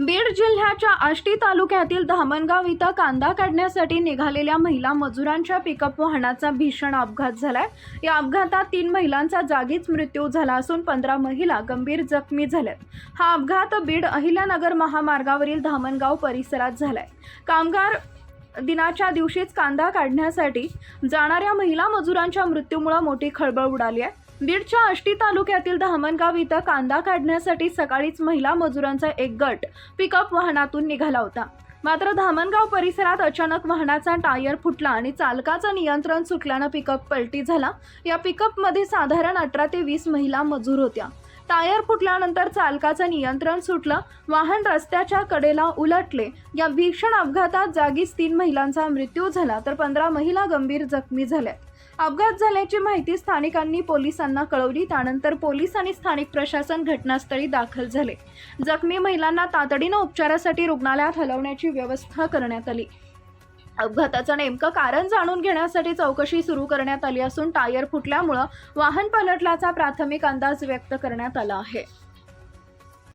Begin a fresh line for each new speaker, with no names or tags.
बीड जिल्ह्याच्या आष्टी तालुक्यातील धामणगाव इथं कांदा काढण्यासाठी निघालेल्या महिला मजुरांच्या पिकअप वाहनाचा भीषण अपघात झालाय. या अपघातात तीन महिलांचा जागीच मृत्यू झाला असून पंधरा महिला गंभीर जखमी झाल्यात. हा अपघात बीड अहिल्यानगर महामार्गावरील धामणगाव परिसरात झालाय. कामगार दिनाच्या दिवशीच कांदा काढण्यासाठी जाणाऱ्या महिला मजुरांच्या मृत्यूमुळे मोठी खळबळ उडाली आहे. बीडच्या आष्टी तालुक्यातील धामणगाव इथं कांदा काढण्यासाठी सकाळीच महिला मजुरांचा एक गट पिकअप वाहनातून निघाला होता. मात्र धामणगाव परिसरात अचानक वाहनाचा टायर फुटला आणि चालकाचं नियंत्रण सुटल्यानं पिकअप पलटी झाला. या पिकअपमध्ये साधारण अठरा ते वीस महिला मजूर होत्या. टायर फुटल्यानंतर चालकाचं नियंत्रण सुटलं. वाहन रस्त्याच्या कडेला उलटले. या भीषण अपघातात जागीच तीन महिलांचा मृत्यू झाला तर पंधरा महिला गंभीर जखमी झाल्या. अपघात झाल्याची माहिती स्थानिकांनी पोलिसांना कळवली. त्यानंतर पोलीस आणि स्थानिक प्रशासन घटनास्थळी दाखल झाले. जखमी महिलांना तातडीनं उपचारासाठी रुग्णालयात हलवण्याची व्यवस्था करण्यात आली. अपघाताचं नेमकं कारण जाणून घेण्यासाठी चौकशी सुरू करण्यात आली असून टायर फुटल्यामुळं वाहन पलटल्याचा प्राथमिक अंदाज व्यक्त करण्यात आला आहे.